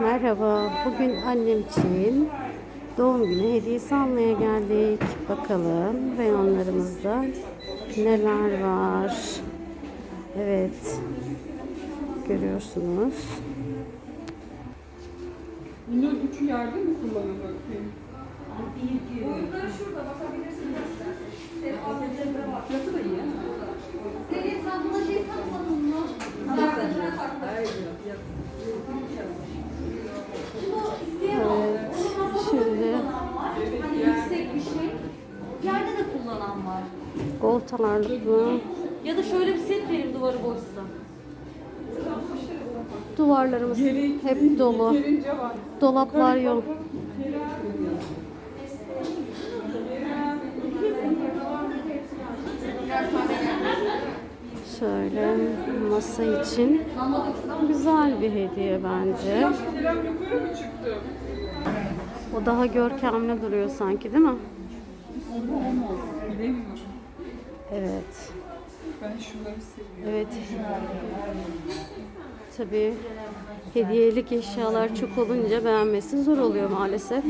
Merhaba. Bugün annem için doğum günü hediyesi almaya geldik. Bakalım reyonlarımızda neler var. Evet. Görüyorsunuz. Bunlar üçü yerde mi kullanılıyor? Boyutları şurada bakabilirsiniz kullanan var. koltuklarlı Ya da şöyle bir set vereyim duvarı boşsa. duvarlarımız hep dolu. Dolaplar yok. Şöyle masa için güzel bir hediye bence. O daha görkemli duruyor sanki değil mi? Bilemiyorum. Evet. Ben şunları seviyorum. Evet. Tabii hediyelik eşyalar çok olunca beğenmesi zor oluyor maalesef.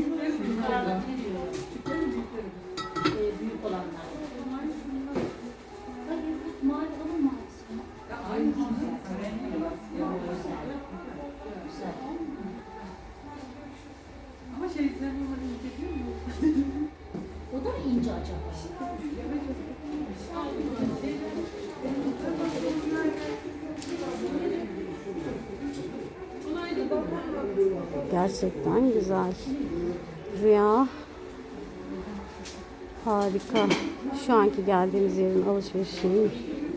İnce acaba? Gerçekten güzel. Rüya harika. Şu anki geldiğimiz yerin alışverişini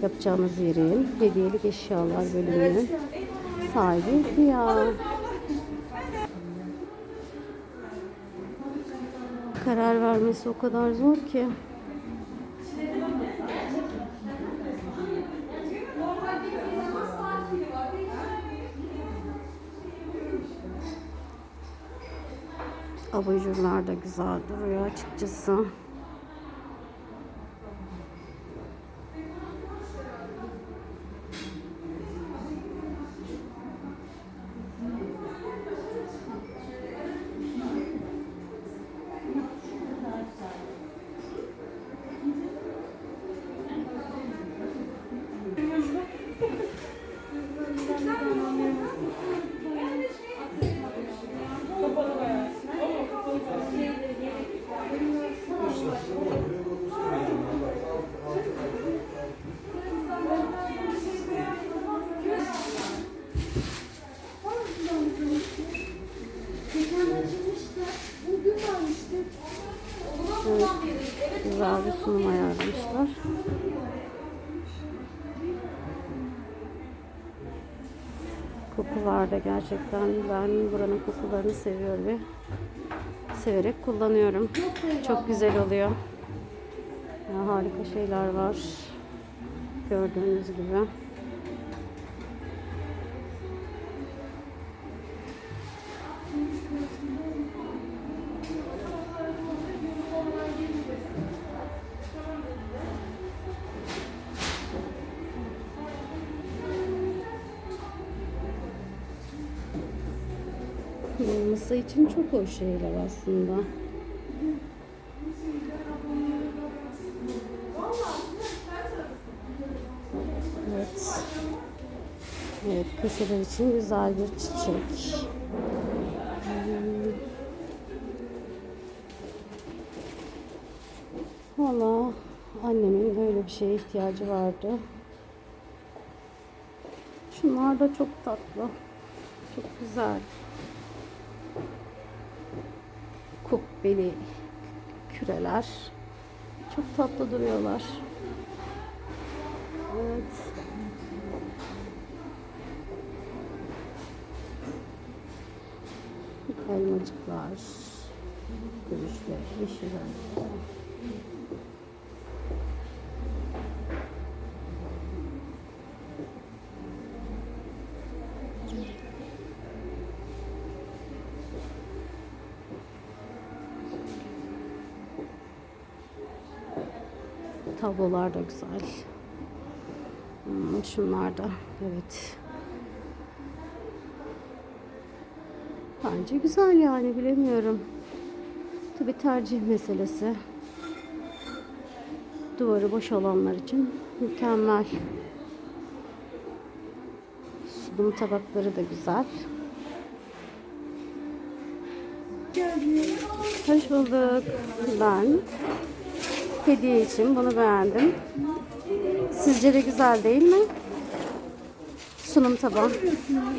yapacağımız yerin hediyelik eşyalar bölümünün sahibi Rüya. Karar vermesi o kadar zor ki. Abajurlar da güzel duruyor açıkçası. Evet, güzel bir sunum ayarlamışlar. Kokular da gerçekten ben buranın kokularını seviyorum ve severek kullanıyorum. Çok güzel oluyor. Ya, harika şeyler var. Gördüğünüz gibi. Masa için çok hoş şeyler aslında. Evet. Evet, köşeler için güzel bir çiçek. Valla annemin öyle bir şeye ihtiyacı vardı. Şunlar da çok tatlı. Çok güzel. Kubbeli küreler. Çok tatlı duruyorlar. Evet. Elmacıklar. Gülüşler. Yeşil Tablolar da güzel. Hmm, şunlar da evet. Bence güzel yani bilemiyorum. Tabi tercih meselesi. Duvarı boş olanlar için mükemmel. Sunum tabakları da güzel. Hoş bulduk. Ben hediye için bunu beğendim. Sizce de güzel değil mi? Sunum tabağı.